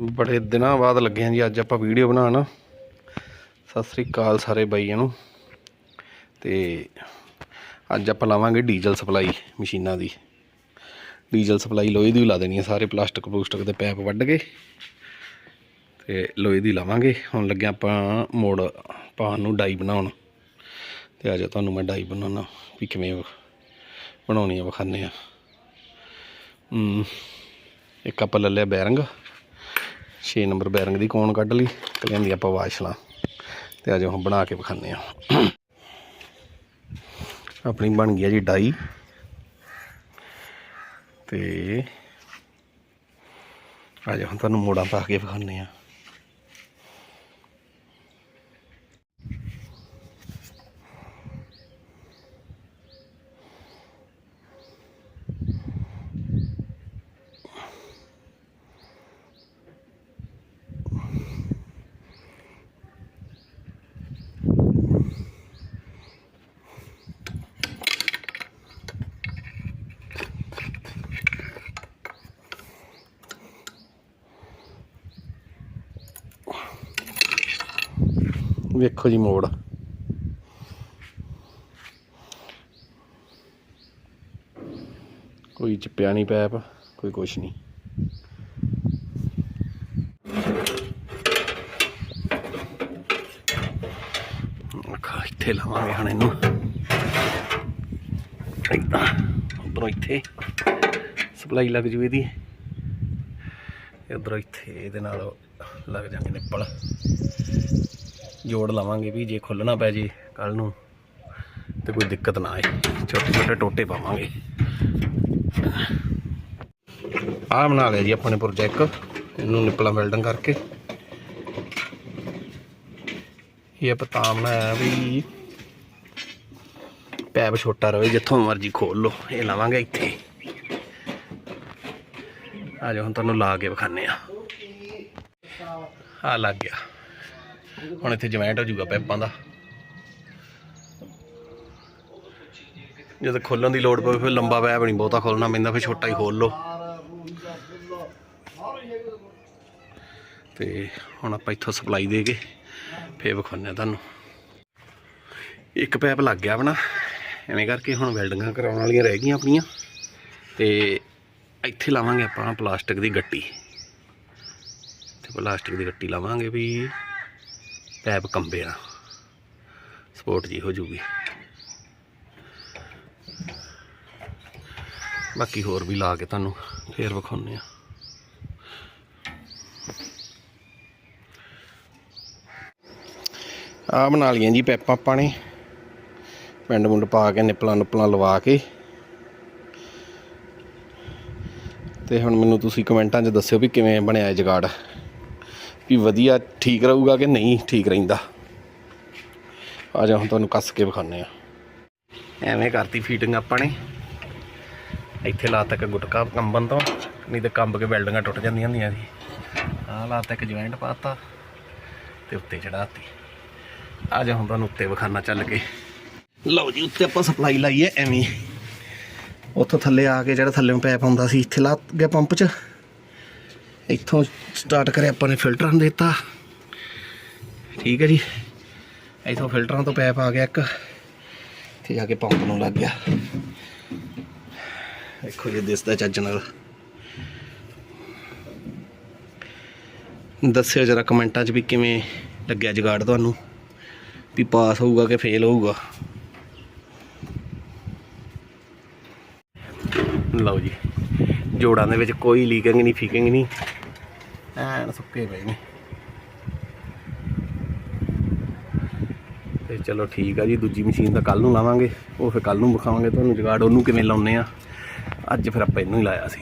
ਬੜੇ ਦਿਨਾਂ ਬਾਅਦ ਲੱਗੇ ਹਾਂ ਜੀ ਅੱਜ ਆਪਾਂ ਵੀਡੀਓ ਬਣਾਉਣ। ਸਤਿ ਸ੍ਰੀ ਅਕਾਲ ਸਾਰੇ ਬਾਈਆਂ ਨੂੰ। ਤੇ ਅੱਜ ਆਪਾਂ ਲਾਵਾਂਗੇ ਡੀਜ਼ਲ ਸਪਲਾਈ ਮਸ਼ੀਨਾਂ ਦੀ। ਡੀਜ਼ਲ ਸਪਲਾਈ ਲੋਹੇ ਦੀ ਲਾ ਦੇਣੀ ਹੈ ਸਾਰੇ ਪਲਾਸਟਿਕ ਪਲੂਸਟਿਕ ਦੇ ਪੈਪ ਵੱਢ ਕੇ ਤੇ ਲੋਹੇ ਦੀ ਲਾਵਾਂਗੇ। ਹੁਣ ਲੱਗਿਆ ਆਪਾਂ ਮੋੜ ਪਾਣ ਨੂੰ ਡਾਈ ਬਣਾਉਣ। ਤੇ ਅੱਜ ਤੁਹਾਨੂੰ ਮੈਂ ਡਾਈ ਬਣਾਉਣਾ ਵੀ ਕਿਵੇਂ ਬਣਾਉਣੀ ਆ ਵਿਖਾਉਂਦੇ ਆ। ਹਮ, ਇੱਕ ਆਪਾਂ ਲੈ ਲਿਆ ਬੈਰੰਗ। 6 ਨੰਬਰ ਬੈਰਿੰਗ ਦੀ ਕੋਣ ਕੱਢ ਲਈ? ਕਹਿੰਦੀ ਆਪਾਂ ਵਾਸ਼ਲਾਂ ਤੇ ਅੱਜ ਹੁਣ ਬਣਾ ਕੇ ਵਿਖਾਉਂਦੇ ਆ ਆਪਣੀ ਬਣ ਗਈ ਆ ਜੀ ਡਾਈ। ਤੇ ਅੱਜ ਹੁਣ ਤੁਹਾਨੂੰ ਮੋੜਾਂ ਪਾ ਕੇ ਵਿਖਾਉਂਦੇ ਆ ਵੇਖੋ ਜੀ ਮੋੜ। ਕੋਈ ਚਿਪਿਆ ਨਹੀਂ ਪੈਪ, ਕੋਈ ਕੁਛ ਨਹੀਂ। ਅੱਖਾਂ ਇੱਥੇ ਲਾਵਾਂਗੇ ਹੁਣ ਇਹਨੂੰ। ਇਦਾਂ, ਉਧਰੋਂ ਇੱਥੇ ਸਪਲਾਈ ਲੱਗ ਜੂ ਇਹਦੀ। ਇਧਰੋਂ ਇੱਥੇ, ਇਹਦੇ ਨਾਲ ਲੱਗ ਜਾਣਗੇ ਨਿੱਪਲ। ਜੋੜ ਲਵਾਂਗੇ ਵੀ ਜੇ ਖੁੱਲਣਾ ਪੈ ਜੇ ਕੱਲ ਨੂੰ ਤੇ ਕੋਈ ਦਿੱਕਤ ਨਾ ਆਏ। ਛੋਟੇ ਛੋਟੇ ਟੋਟੇ ਪਾਵਾਂਗੇ। ਆਹ ਬਣਾ ਲਿਆ ਜੀ ਆਪਣੇ ਪ੍ਰੋਜੈਕਟ ਇਹਨੂੰ ਨਿਪਲਾਂ ਵੈਲਡਿੰਗ ਕਰਕੇ। ਇਹ ਆਪਾਂ ਤਾਂ ਬਣਾਇਆ ਵੀ ਪੈਪ ਛੋਟਾ ਰਵੇ, ਜਿੱਥੋਂ ਮਰਜ਼ੀ ਖੋਲ ਲਓ। ਇਹ ਲਾਵਾਂਗੇ ਇੱਥੇ। ਆ ਜਾਓ, ਹੁਣ ਤੁਹਾਨੂੰ ਲਾ ਕੇ ਵਿਖਾਣੇ ਆ ਆ ਲੱਗ ਗਿਆ। ਹੁਣ ਇੱਥੇ ਜੁਆਇੰਟ ਹੋ ਜਾਊਗਾ ਪੈਪਾਂ ਦਾ। ਜਦੋਂ ਖੋਲਣ ਦੀ ਲੋੜ ਪਵੇ, ਫਿਰ ਲੰਬਾ ਪੈਪ ਨਹੀਂ ਬਹੁਤਾ ਖੋਲਣਾ ਪੈਂਦਾ ਫਿਰ ਛੋਟਾ ਹੀ ਖੋਲ ਲਓ। ਤੇ ਹੁਣ ਆਪਾਂ ਇੱਥੋਂ ਸਪਲਾਈ ਦੇ ਕੇ ਫੇਰ ਵਿਖਾਉਂਦੇ ਆ ਤੁਹਾਨੂੰ। ਇੱਕ ਪੈਪ ਲੱਗ ਗਿਆ ਆਪਣਾ, ਐਵੇਂ ਕਰਕੇ ਹੁਣ ਵੈਲਡਿੰਗਾਂ ਕਰਾਉਣ ਵਾਲੀਆਂ ਰਹਿ ਗਈਆਂ ਆਪਣੀਆਂ। ਤੇ ਇੱਥੇ ਲਾਵਾਂਗੇ ਆਪਾਂ ਪਲਾਸਟਿਕ ਦੀ ਗੱਟੀ। ਤੇ ਪਲਾਸਟਿਕ ਦੀ ਗੱਟੀ ਲਾਵਾਂਗੇ ਵੀ ਪੈਪ ਕੰਬੇ ਨਾ ਸਪੋਰਟ ਜੀ ਹੋ ਜੂਗੀ। ਬਾਕੀ ਹੋਰ ਵੀ ਲਾ ਕੇ ਤੁਹਾਨੂੰ ਫੇਰ ਵਿਖਾਉਂਦੇ ਆ ਆ ਬਣਾ ਲਈਆਂ ਜੀ ਪੈਪਾਂ ਆਪਾਂ ਨੇ। ਪਿੰਡ ਮੁੰਡ ਪਾ ਕੇ ਨਿਪਲਾਂ ਨੁਪਲਾਂ ਲਵਾ ਕੇ। ਤੇ ਹੁਣ ਮੈਨੂੰ ਤੁਸੀਂ ਕਮੈਂਟਾਂ 'ਚ ਦੱਸਿਓ ਵੀ ਕਿਵੇਂ ਬਣਿਆ ਇਹ ਜਗਾੜ। ਵੀ ਵਧੀਆ ਠੀਕ ਰਹੂਗਾ ਕਿ ਨਹੀਂ ਠੀਕ ਰਹਿੰਦਾ। ਆ ਜਾ, ਹੁਣ ਤੁਹਾਨੂੰ ਕੱਸ ਕੇ ਵਿਖਾਉਂਦੇ ਆ ਐਵੇਂ ਕਰਤੀ ਫੀਟਿੰਗ ਆਪਾਂ ਨੇ। ਇੱਥੇ ਲਾ ਤੱਕ ਗੁਟਕਾ ਕੰਬਨ ਤੋਂ, ਨਹੀਂ ਤੇ ਕੰਬ ਕੇ ਵੈਲਡਿੰਗਾਂ ਟੁੱਟ ਜਾਂਦੀਆਂ ਹੁੰਦੀਆਂ ਸੀ। ਆਹ ਲਾ ਤੱਕ ਜੁਆਇੰਟ ਪਾਤਾ ਤੇ ਉੱਤੇ ਚੜਾਤੀ ਆ ਜਾ, ਹੁਣ ਤੁਹਾਨੂੰ ਉੱਤੇ ਵਿਖਾਣਾ ਚੱਲ ਕੇ। ਲਓ ਜੀ, ਉੱਤੇ ਆਪਾਂ ਸਪਲਾਈ ਲਾਈ ਹੈ, ਐਵੇਂ ਉੱਥੋਂ ਥੱਲੇ ਆ ਕੇ ਜਿਹੜਾ ਥੱਲੇੋਂ ਪੈਪ ਆਉਂਦਾ ਸੀ, ਇੱਥੇ ਲਾ ਗਿਆ ਪੰਪ 'ਚ। ਇੱਥੋਂ ਸਟਾਰਟ ਕਰਿਆ, ਆਪਾਂ ਨੇ ਫਿਲਟਰਾਂ ਨੂੰ ਦਿੱਤਾ। ਠੀਕ ਹੈ ਜੀ। ਇੱਥੋਂ ਫਿਲਟਰਾਂ ਤੋਂ ਪੈਪ ਆ ਗਿਆ ਇੱਕ। ਤੇ ਜਾ ਕੇ ਪੰਪ ਨੂੰ ਲੱਗ ਗਿਆ। ਦੇਖੋ ਜੀ ਦਿਸਦਾ ਚੱਜ ਨਾਲ। ਦੱਸਿਓ ਜਰਾ ਕਮੈਂਟਾਂ 'ਚ ਵੀ ਕਿਵੇਂ ਲੱਗਿਆ ਜਗਾੜ ਤੁਹਾਨੂੰ। ਵੀ ਪਾਸ ਹੋਊਗਾ ਕਿ ਫੇਲ ਹੋਊਗਾ। ਲਓ ਜੀ, ਜੋੜਾਂ ਦੇ ਵਿੱਚ ਕੋਈ ਲੀਕਿੰਗ ਨਹੀਂ ਫੀਕਿੰਗ ਨਹੀਂ। ਐਨ ਸੁੱਕੇ ਪਏ ਨੇ। ਤੇ ਚਲੋ ਠੀਕ ਆ ਜੀ, ਦੂਜੀ ਮਸ਼ੀਨ ਤਾਂ ਕੱਲ ਨੂੰ ਲਾਵਾਂਗੇ। ਉਹ ਫਿਰ ਕੱਲ ਨੂੰ ਵਿਖਾਵਾਂਗੇ ਤੁਹਾਨੂੰ, ਜਗਾੜ ਉਹਨੂੰ ਕਿਵੇਂ ਲਾਉਨੇ ਆ। ਅੱਜ ਫਿਰ ਆਪਾਂ ਇਹਨੂੰ ਹੀ ਲਾਇਆ ਸੀ।